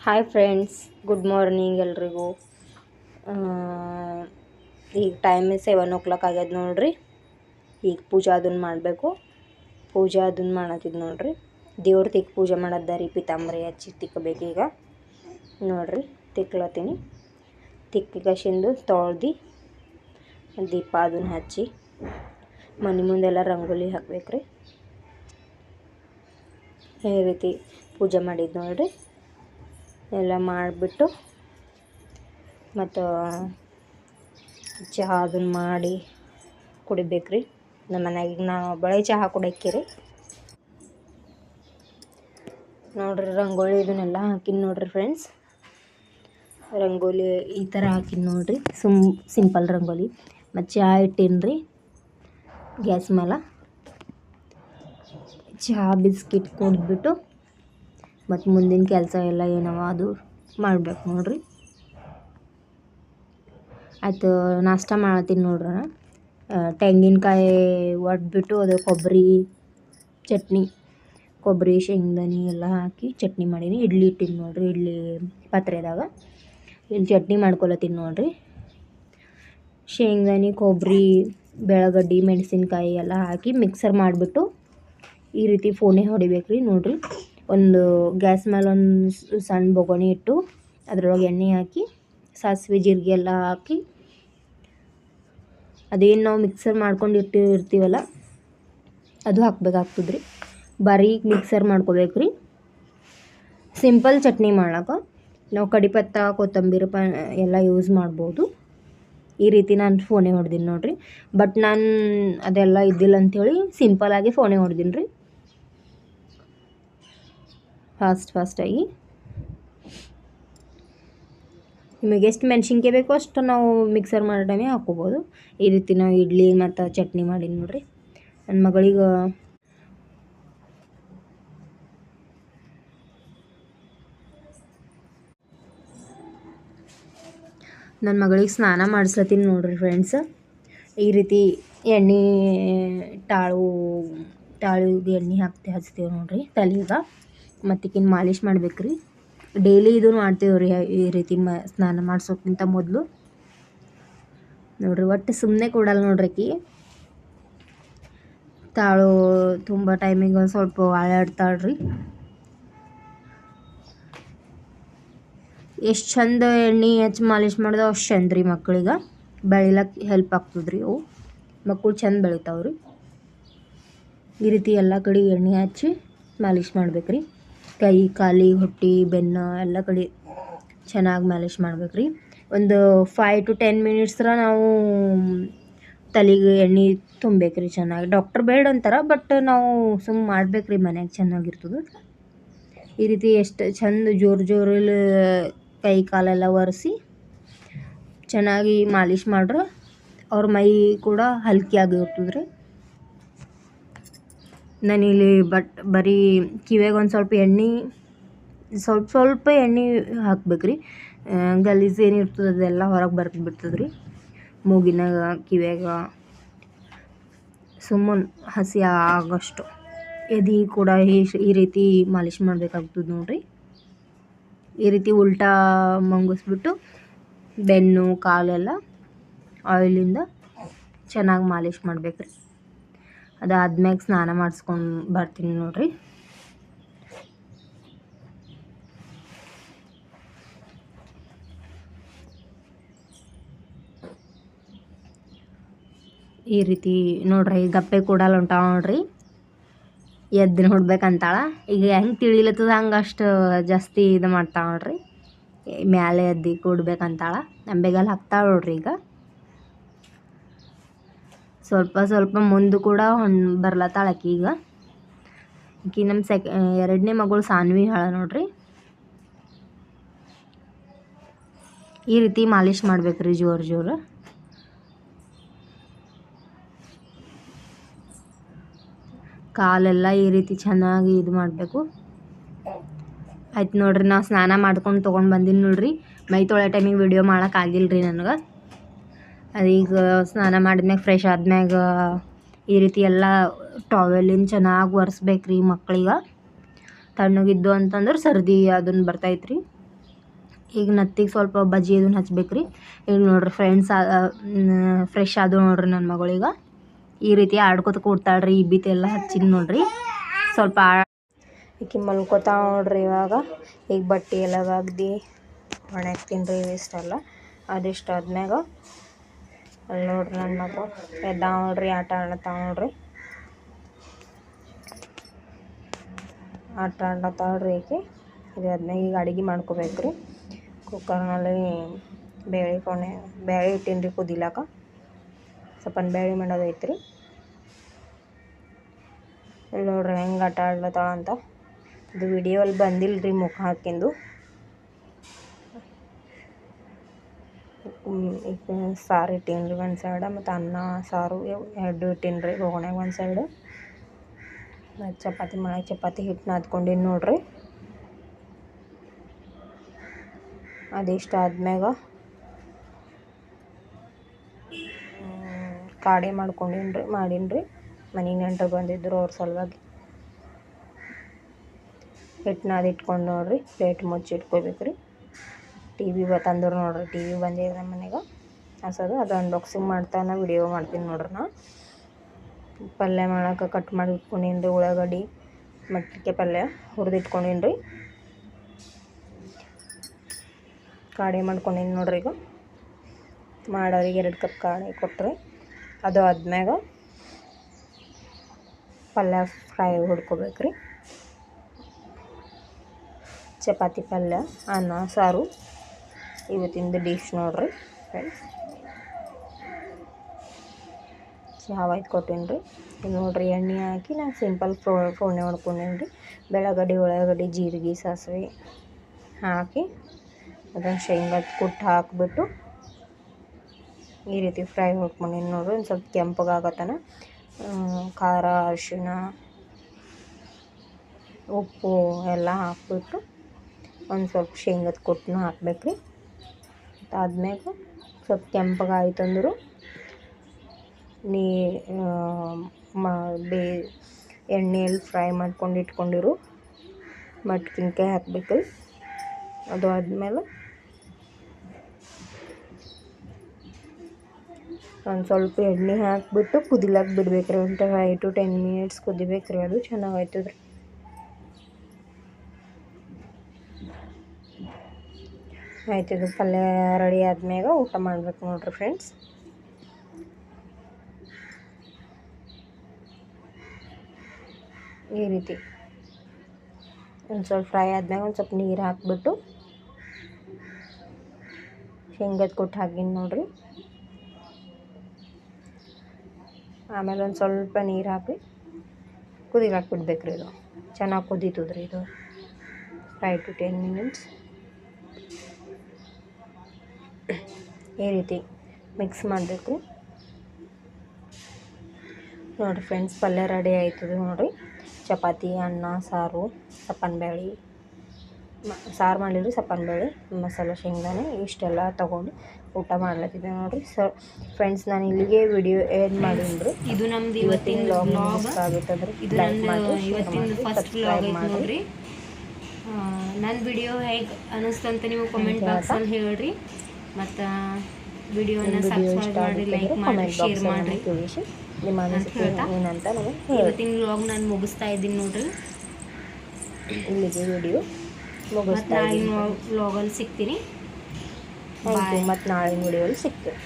Hi friends good morning ಎಲ್ರಿಗೂ. ಈಗ time seven ಓ clock ಆಗ್ಯದ ನೋಡ್ರಿ. ಈಗ ಪೂಜಾ ಅದನ್ನು ಮಾಡಬೇಕು. ಪೂಜಾ ಅದನ್ನು ಮಾಡತ್ತಿದ್ ನೋಡ್ರಿ. ದೇವ್ರ ತಿಕ್ ಪೂಜೆ ಮಾಡದ್ದಾರಿ ಪಿತಾಂಬರಿ ಹಚ್ಚಿ ಈಗ. ನೋಡ್ರಿ, ತಿಕ್ಲತ್ತೀನಿ. ತಿಕ್ಕಿಗಶಿಂದು ತೊಳ್ದು ದೀಪ ಅದನ್ನ ಹಚ್ಚಿ ಮನೆ ಮುಂದೆಲ್ಲ ರಂಗೋಲಿ ಹಾಕ್ಬೇಕು ರೀ ಈ ರೀತಿ ಪೂಜೆ ಮಾಡಿದ್ದು ನೋಡ್ರಿ. ಎಲ್ಲ ಮಾಡಿಬಿಟ್ಟು ಮತ್ತು ಚಹಾ ಅದನ್ನು ಮಾಡಿ ಕುಡಿಬೇಕು ರೀ ನಮ್ಮ ಈಗ ನಾವು ಬಳೆ ಚಹಾ ಕುಡಿಯಕ್ಕೆ ನೋಡ್ರಿ ರಂಗೋಲಿ ಇದನ್ನೆಲ್ಲ ಹಾಕಿನಿ ನೋಡ್ರಿ ಫ್ರೆಂಡ್ಸ್ ರಂಗೋಲಿ ಈ ಥರ ಹಾಕಿನಿ ನೋಡ್ರಿ. ಸುಮ್ ಸಿಂಪಲ್ ರಂಗೋಲಿ. ಮತ್ತು ಚಹಾ ಇಟ್ಟೀನಿ ರೀ ಗ್ಯಾಸ್ ಮೇಲೆ ಚಹಾ ಬಿಸ್ಕಿಟ್ ಕುಡಿದ್ಬಿಟ್ಟು ಮತ್ತು ಮುಂದಿನ ಕೆಲಸ ಎಲ್ಲ ಏನವ ಅದು ಮಾಡ್ಬೇಕು ನೋಡ್ರಿ. ಆಯ್ತು, ನಾಷ್ಟ ಮಾಡತ್ತೀನಿ ನೋಡ್ರಿ ತೆಂಗಿನಕಾಯಿ ಒಡ್ಬಿಟ್ಟು ಅದು ಕೊಬ್ಬರಿ ಚಟ್ನಿ ಕೊಬ್ಬರಿ ಶೇಂಗದಾನಿ ಎಲ್ಲ ಹಾಕಿ ಚಟ್ನಿ ಮಾಡೀನಿ. ಇಡ್ಲಿ ಇಟ್ಟಿನಿ ನೋಡ್ರಿ, ಇಡ್ಲಿ ಪಾತ್ರೆದಾಗ. ಇಲ್ಲಿ ಚಟ್ನಿ ಮಾಡ್ಕೊಳತ್ತೀನಿ ನೋಡ್ರಿ. ಶೇಂಗದಾನಿ ಕೊಬ್ಬರಿ ಬೆಳಗಡ್ಡಿ, ಮೆಣಸಿನ್ಕಾಯಿ ಎಲ್ಲ ಹಾಕಿ ಮಿಕ್ಸರ್ ಮಾಡಿಬಿಟ್ಟು ಈ ರೀತಿ ಫೋನೆ ಹೊಡಿಬೇಕು ರೀ ನೋಡಿರಿ. ಒಂದು ಗ್ಯಾಸ್ ಮೇಲೆ ಒಂದು ಸಣ್ಣ ಬೊಗಣಿ ಇಟ್ಟು ಅದ್ರೊಳಗೆ ಎಣ್ಣೆ ಹಾಕಿ, ಸಾಸಿವೆ, ಜೀರಿಗೆ ಎಲ್ಲ ಹಾಕಿ, ಅದೇನು ನಾವು ಮಿಕ್ಸರ್ ಮಾಡ್ಕೊಂಡು ಇಟ್ಟು ಇರ್ತೀವಲ್ಲ, ಅದು ಹಾಕ್ಬೇಕಾಗ್ತದೆ ರೀ ಬಾರೀಕ್ ಮಿಕ್ಸರ್ ಮಾಡ್ಕೋಬೇಕು ರೀ ಸಿಂಪಲ್ ಚಟ್ನಿ ಮಾಡೋಕೆ ನಾವು ಕಡಿಪತ್ತ ಕೊತ್ತಂಬರಿ ಪ, ಎಲ್ಲ ಯೂಸ್ ಮಾಡ್ಬೋದು. ಈ ರೀತಿ ನಾನು ಫೋನೆ ಹೊಡ್ದೀನಿ ನೋಡಿರಿ. ಬಟ್ ನಾನು ಅದೆಲ್ಲ ಇದ್ದಿಲ್ಲ ಅಂಥೇಳಿ ಸಿಂಪಲ್ಲಾಗಿ ಫೋನೆ ಹೊಡ್ದೀನಿ ರೀ ಫಾಸ್ಟ್ ಫಾಸ್ಟಾಗಿ ನಿಮಗೆ ಎಷ್ಟು ಮೆಣಸಿನ್ಕಾಯಿ ಬೇಕೋ ಅಷ್ಟು ನಾವು ಮಿಕ್ಸರ್ ಮಾಡೋ ಟೈಮಿಗೆ ಹಾಕ್ಕೋಬೋದು. ಈ ರೀತಿ ನಾವು ಇಡ್ಲಿ ಮತ್ತು ಚಟ್ನಿ ಮಾಡೀನಿ ನೋಡಿರಿ. ನನ್ನ ಮಗಳಿಗೆ ನನ್ನ ಮಗಳಿಗೆ ಸ್ನಾನ ಮಾಡಿಸ್ಲತ್ತೀನಿ ನೋಡಿರಿ ಫ್ರೆಂಡ್ಸ್ ಈ ರೀತಿ ಎಣ್ಣೆ ಟಾಳು ತಾಳು ಎಣ್ಣೆ ಹಾಕ್ತಿ ಹಚ್ತೀವಿ ನೋಡಿರಿ ತಲೆಗೆ. ಮತ್ತು ಮಾಲಿಶ್ ಮಾಡ್ಬೇಕು ರೀ ಡೈಲಿ ಇದು ಮಾಡ್ತೀವಿ ರೀ, ಈ ರೀತಿ ಮ, ಸ್ನಾನ ಮಾಡಿಸೋಕ್ಕಿಂತ ಮೊದಲು. ನೋಡ್ರಿ, ಒಟ್ಟು ಸುಮ್ಮನೆ ಕೊಡಲ್ಲ ನೋಡ್ರಿ ಆಕಿ ತಾಳು ತುಂಬ ಟೈಮಿಗೆ ಒಂದು ಸ್ವಲ್ಪ ಆಳಾಡ್ತಾಳೆ ರೀ ಎಷ್ಟು ಚಂದ ಎಣ್ಣೆ ಹಚ್ಚಿ ಮಾಲಿಶ್ ಮಾಡಿದ್ರೆ ಅಷ್ಟು ಚಂದ ರೀ ಮಕ್ಕಳಿಗೆ. ಬೆಳಿಲಕ್ಕೆ ಹೆಲ್ಪ್ ಆಗ್ತದೆ ರೀ ಅವು. ಮಕ್ಕಳು ಚಂದ ಬೆಳಿತಾವ್ರಿ. ಈ ರೀತಿ ಎಲ್ಲ ಕಡೆ ಎಣ್ಣೆ ಹಚ್ಚಿ ಮಾಲಿಶ್ ಮಾಡ್ಬೇಕು ರೀ ಕೈ ಕಾಲಿ ಹೊಟ್ಟೆ, ಬೆನ್ನು ಎಲ್ಲ ಕಡೆ ಚೆನ್ನಾಗಿ ಮಾಲೀಶ್ ಮಾಡ್ಬೇಕು ರೀ. ಒಂದು ಫೈವ್ ಟು ಟೆನ್ ಮಿನಿಟ್ಸ್ರ ನಾವು ತಲೆಗೆ ಎಣ್ಣೆ ತುಂಬೇಕು ರೀ ಚೆನ್ನಾಗಿ. ಡಾಕ್ಟ್ರ್ ಬೇಡ ಅಂತಾರೆ ಬಟ್ ನಾವು ಸುಮ್ಮ ಮಾಡ್ಬೇಕು ರೀ ಮನ್ಯಾಗ ಚೆನ್ನಾಗಿರ್ತದೆ. ಈ ರೀತಿ ಎಷ್ಟು ಚಂದ ಜೋರು ಜೋರಲ್ಲಿ ಕೈ ಕಾಲೆಲ್ಲ ಒರೆಸಿ ಚೆನ್ನಾಗಿ ಮಾಲೀಶ್ ಮಾಡ್ರೆ ಅವ್ರ ಮೈ ಕೂಡ ಹಲ್ಕಿ ಆಗಿರ್ತದೆ ರೀ ನಾನಿಲ್ಲಿ ಬಟ್ ಬರೀ ಕಿವಿಯಾಗ ಒಂದು ಸ್ವಲ್ಪ ಎಣ್ಣೆ, ಸ್ವಲ್ಪ ಸ್ವಲ್ಪ ಎಣ್ಣೆ ಹಾಕ್ಬೇಕು ರೀ ಗಲೀಜು ಏನಿರ್ತದೆ ಅದೆಲ್ಲ ಹೊರಗೆ ಬರ್ದು ಬಿಡ್ತದೆ ರೀ ಮೂಗಿನಾಗ, ಕಿವಿಯಾಗ. ಸುಮ್ಮನೆ ಹಸಿ ಆಗೋಷ್ಟು. ಎದಿ ಕೂಡ ಈ ರೀತಿ ಮಾಲಿಶ್ ಮಾಡಬೇಕಾಗ್ತದೆ ನೋಡಿರಿ. ಈ ರೀತಿ ಉಲ್ಟಾ ಮಂಗಿಸ್ಬಿಟ್ಟು ಬೆನ್ನು, ಕಾಲೆಲ್ಲ ಆಯಿಲಿಂದ ಚೆನ್ನಾಗಿ ಮಾಲಿಶ್ ಮಾಡ್ಬೇಕು ರೀ ಅದಾದ್ಮ್ಯಾಗ ಸ್ನಾನ ಮಾಡಿಸ್ಕೊಂಡು ಬರ್ತೀನಿ ನೋಡ್ರಿ. ಈ ರೀತಿ ನೋಡ್ರಿ ಗಪ್ಪೆ ಕೂಡಲ್ಲ ಉಂಟಾವ ನೋಡ್ರಿ. ಎದ್ದು ನೋಡ್ಬೇಕಂತಾಳ. ಈಗ ಹೆಂಗೆ ತಿಳಿಲತ್ತದ ಹಂಗೆ ಅಷ್ಟು ಜಾಸ್ತಿ ಇದು ಮಾಡ್ತಾಳೆ ನೋಡ್ರಿ. ಮ್ಯಾಲೆ ಎದ್ದು ಕೂಡ್ಬೇಕಂತಾಳ. ನಂಬೆಗಲ್ಲಿ ಹಾಕ್ತಾಳೆ ನೋಡ್ರಿ ಈಗ. ಸ್ವಲ್ಪ ಸ್ವಲ್ಪ ಮುಂದೆ ಕೂಡ ಹೊಣ್ ಬರ್ಲತ್ತಾಳ ಆಕಿ ಈಗ ಆಕಿ ನಮ್ಮ ಸೆಕ್ ಎರಡನೇ ಮಗಳು ಸಾನ್ವಿ ಹಾಳ ನೋಡ್ರಿ. ಈ ರೀತಿ ಮಾಲಿಶ್ ಮಾಡ್ಬೇಕ್ರಿ ಜೋರು ಜೋರು. ಕಾಲೆಲ್ಲ ಈ ರೀತಿ ಚೆನ್ನಾಗಿ ಇದು ಮಾಡಬೇಕು. ಆಯ್ತು ನೋಡ್ರಿ, ನಾವು ಸ್ನಾನ ಮಾಡ್ಕೊಂಡು ತೊಗೊಂಡು ಬಂದೀನಿ ನೋಡ್ರಿ. ಮೈ ತೊಳೆ ಟೈಮಿಗೆ ವಿಡಿಯೋ ಮಾಡೋಕ್ಕಾಗಿಲ್ಲ ರೀ ನನಗೆ. ಅದೀಗ ಸ್ನಾನ ಮಾಡಿದ್ಮ್ಯಾಗ ಫ್ರೆಶ್ ಆದ್ಮ್ಯಾಗ ಈ ರೀತಿ ಎಲ್ಲ ಟಾವೆಲಿನ ಚೆನ್ನಾಗಿ ಒರೆಸ್ಬೇಕು ರೀ ತಣ್ಣಗಿದ್ದು ಅಂತಂದ್ರೆ ಸರ್ದಿ ಅದನ್ನು ಬರ್ತೈತೆ ಈಗ ನತ್ತಿಗೆ ಸ್ವಲ್ಪ ಬಜ್ಜಿ ಅದನ್ನು ಹಚ್ಬೇಕು ರೀ ಈಗ ನೋಡ್ರಿ ಫ್ರೆಂಡ್ಸ್ ಫ್ರೆಶ್ ಆದವು ನೋಡ್ರಿ ನನ್ನ ಮಗಳಿಗೆ. ಈ ರೀತಿ ಆಡ್ಕೊತ ಕೂಡ್ತಾಳ್ರಿ ಎಲ್ಲ ಹಚ್ಚಿನ ನೋಡ್ರಿ. ಸ್ವಲ್ಪ ಈಕಿ ಮಲ್ಕೋತಾ ನೋಡ್ರಿ ಇವಾಗ. ಈಗ ಬಟ್ಟೆ ಎಲ್ಲ ಒಗ್ದು ಒಣಗ್ತೀನಿ ರೀ ಇಷ್ಟೆಲ್ಲ ಅದಿಷ್ಟು ಆದ್ಮ್ಯಾಗ ಅಲ್ಲಿ ನೋಡ್ರಿ ನನ್ನ ಮಗು. ಎದ್ದ ನೋಡ್ರಿ ಆಟ ಆಡ್ಲತ್ತಾವ ನೋಡ್ರಿ ಆಟ ಆಡ್ಲತ್ತಾಳ್ರಿ ಈಕೆ. ಇದು ಅದನ್ನ ಈಗ ಅಡುಗೆ ಮಾಡ್ಕೋಬೇಕು ರೀ ಕುಕ್ಕರ್ನಲ್ಲಿ ಬೇಳೆ ಕೊನೆ ಬೇಳೆ ಇಟ್ಟೀನಿ ರೀ ಕುದಿಲಾಕ ಸ್ವಲ್ಪ ಬೇಳೆ ಮಾಡೋದು ಐತ್ರಿ. ಇಲ್ಲಿ ನೋಡ್ರಿ ಹೆಂಗೆ ಆಟ ಆಡ್ಲತ್ತಾಳ ಅಂತ. ಇದು ವಿಡಿಯೋ ಅಲ್ಲಿ ಬಂದಿಲ್ಲ ರೀ ಮುಖ ಹಾಕಿಂದು. ಸಾರು ಇಟ್ಟೀನಿ ರೀ ಒಂದು ಸೈಡ ಮತ್ತು ಅನ್ನ ಸಾರು ಎರಡು ಇಟ್ಟೀನಿ ರೀ ಬೋಗಣ್ಯಾಗ ಒಂದು ಸೈಡು ಮತ್ತು ಚಪಾತಿ ಮಾಡಕ್ಕೆ ಚಪಾತಿ ಹಿಟ್ಟು ನಾದ್ಕೊಂಡಿನಿ ನೋಡ್ರಿ ಅದಿಷ್ಟು ಆದ್ಮ್ಯಾಗ ಕಾಡೆ ಮಾಡ್ಕೊಂಡೀನಿ ರೀ ಮಾಡೀನಿ ರೀ ಮನೆ ನೆಂಟರು ಬಂದಿದ್ದರು ಅವ್ರ ಸಲುವಾಗಿ ಹಿಟ್ಟು ನಾದಿಟ್ಕೊಂಡು ನೋಡಿರಿ ಪ್ಲೇಟ್ ಮುಚ್ಚಿ ಇಟ್ಕೋಬೇಕು ರೀ ಟಿ ವಿ ತಂದರು ನೋಡ್ರಿ, ಟಿ ವಿ ಬಂದಿದೆ ನಮ್ಮ ಮನೆಗೆ. ಹಸದು, ಅದು ಅನ್ಬಾಕ್ಸಿಂಗ್ ಮಾಡ್ತಾ ನಾ ವಿಡಿಯೋ ಮಾಡ್ತೀನಿ ನೋಡ್ರಿ ನಾ. ಪಲ್ಯ ಮಾಡಕ್ಕೆ ಕಟ್ ಮಾಡಿ ಇಟ್ಕೊಂಡೀನಿ ರೀ ಉಳ್ಳಾಗಡ್ಡಿ ಮಟ್ಟಿಗೆ ಪಲ್ಯ ಹುರಿದಿಟ್ಕೊಂಡೀನಿ ರೀ ಕಾಡೆ ಮಾಡ್ಕೊಂಡೀನಿ ನೋಡ್ರಿ ಈಗ. ಮಾಡೋರಿಗೆ ಎರಡು ಕಪ್ ಕಾಡೆ ಕೊಟ್ಟರೆ ಅದು ಆದ್ಮ್ಯಾಗ ಪಲ್ಯ ಫ್ರೈ ಹುಡ್ಕೋಬೇಕು ರೀ ಚಪಾತಿ ಪಲ್ಯ, ಅನ್ನ, ಸಾರು. ಇವತ್ತಿಂದು ಡಿಶ್ ನೋಡ್ರಿ ಫ್ರೆಂಡ್ಸ್ ಚಹಾ ಆಯ್ತು ಕೊಟ್ಟೀನಿ ರೀ. ನೋಡ್ರಿ, ಎಣ್ಣೆ ಹಾಕಿ ನಾನು ಸಿಂಪಲ್ ಫ್ರೋ ಫೋಣೆ ಮಾಡ್ಕೊಂಡೀನಿ ರೀ. ಬೆಳಗಡೆ ಉಳ್ಳಾಗಡ್ಡಿ ಜೀರಿಗೆ, ಸಾಸಿವೆ ಹಾಕಿ ಅದನ್ನು ಶೇಂಗಾ ಕುಟ್ಟು ಹಾಕಿಬಿಟ್ಟು ಈ ರೀತಿ ಫ್ರೈ ಹೊಡ್ಕೊಂಡೇನಿ ನೋಡ್ರಿ. ಒಂದು ಸ್ವಲ್ಪ ಕೆಂಪಗಾಗತ್ತನ. ಖಾರ ಅರಿಶಿನ ಉಪ್ಪು ಎಲ್ಲ ಹಾಕಿಬಿಟ್ಟು ಒಂದು ಸ್ವಲ್ಪ ಶೇಂಗದ ಕುಟ್ಟನ್ನು ಹಾಕ್ಬೇಕು ರೀ ಅದಾದ್ಮ್ಯಾಗ ಸ್ವಲ್ಪ ಕೆಂಪಗಾಯ್ತು ಅಂದರು ನೀ ಮ, ಬೇ, ಎಣ್ಣೆಯಲ್ಲಿ ಫ್ರೈ ಮಾಡ್ಕೊಂಡು ಇಟ್ಕೊಂಡಿರು. ಮಟ್ಕಿನ್ಕಾಯಿ ಹಾಕ್ಬೇಕು ಅದು ಆದಮೇಲೆ ಒಂದು ಸ್ವಲ್ಪ ಎಣ್ಣೆ ಹಾಕಿಬಿಟ್ಟು ಕುದಿಲಕ್ಕೆ ಬಿಡ್ಬೇಕು ರೀ ಒಂದು ಫೈವ್ ಟು ಟೆನ್ ಮಿನಿಟ್ಸ್ ಕುದಿಬೇಕು ರೀ ಅದು ಚೆನ್ನಾಗಿ ಆಯ್ತದ ರೀ ಆಯ್ತು ಇದು ಪಲ್ಯ ರೆಡಿ ಆದ್ಮ್ಯಾಗ ಊಟ ಮಾಡ್ಬೇಕು ನೋಡ್ರಿ ಫ್ರೆಂಡ್ಸ್ ಈ ರೀತಿ ಒಂದು ಸ್ವಲ್ಪ ಫ್ರೈ ಆದ್ಮ್ಯಾಗ ಒಂದು ಸ್ವಲ್ಪ ನೀರು ಹಾಕ್ಬಿಟ್ಟು ಶೇಂಗದ ಕೊಟ್ಟು ಹಾಕಿನಿ ನೋಡ್ರಿ. ಆಮೇಲೆ ಒಂದು ಸ್ವಲ್ಪ ನೀರು ಹಾಕಿ ಕುದಿಗೆ ಹಾಕ್ಬಿಡ್ಬೇಕ್ರಿ ಇದು. ಚೆನ್ನಾಗಿ ಕುದೀತದ್ರಿ ಇದು. ಫೈವ್ ಟು ಟೆನ್ ಮಿನಿಟ್ಸ್ ಈ ರೀತಿ ಮಿಕ್ಸ್ ಮಾಡಬೇಕು. ನೋಡಿ ಫ್ರೆಂಡ್ಸ್ ಪಲ್ಯ ರೆಡಿ ಆಯ್ತದೆ ನೋಡಿರಿ ಚಪಾತಿ ಅನ್ನ ಸಾರು ಸಪ್ಪನ್ ಬೇಳೆ. ಸಾರು ಮಾಡಿದ್ರು ಸಪ್ಪನ್ ಬೇಳೆ ಮಸಾಲೆ ಶೇಂಗಾನೆ ಇಷ್ಟೆಲ್ಲ ತೊಗೊಂಡು ಊಟ ಮಾಡ್ಲತ್ತಿದ್ದೆ ನೋಡಿರಿ. ಸೊ ಫ್ರೆಂಡ್ಸ್ ನಾನು ಇಲ್ಲಿಗೆ ವಿಡಿಯೋ ಏನು ಮಾಡಿದ್ರು ಇದು ನಮ್ದು ಇವತ್ತಿನ ವ್ಲಾಗ್ ಆಗುತ್ತಂದ್ರೆ ಇದು ನಂದು ಇವತ್ತಿನ ಫಸ್ಟ್ ವ್ಲಾಗ್ ನೋಡ್ರಿ. ನನ್ನ ವಿಡಿಯೋ ಹೇಗೆ ಅನಿಸ್ತಂತ ನೀವು ಕಮೆಂಟ್ ಬಾಕ್ಸಲ್ಲಿ ಹೇಳ್ರಿ. ಮತ್ತು ವಿಡಿಯೋನ ಸಬ್ಸ್ಕ್ರೈಬ್ ಮಾಡಿ ಲೈಕ್ ಮಾಡಿ ಶೇರ್ ಮಾಡಿ. ನಿಮ್ಮ ಅನಿಸಿಕೆ? ಏನಂತ ನಮಗೆ ಇವತ್ತಿನ ವ್ಲಾಗ್ ನಾನು ಮುಗಿಸ್ತಾ ಇದ್ದೀನಿ ನೋಡ್ರಿ. ಇಲ್ಲಿಗೆ ವಿಡಿಯೋ ಮತ್ತು ಮುಗಿಸ್ತಾ ಇದ್ದೀನಿ. ವ್ಲಾಗಲ್ಲಿ ಸಿಗ್ತೀನಿ. ಮತ್ತು ನಾಳಿನ ವಿಡಿಯೋಲಿ ಸಿಗ್ತೇವೆ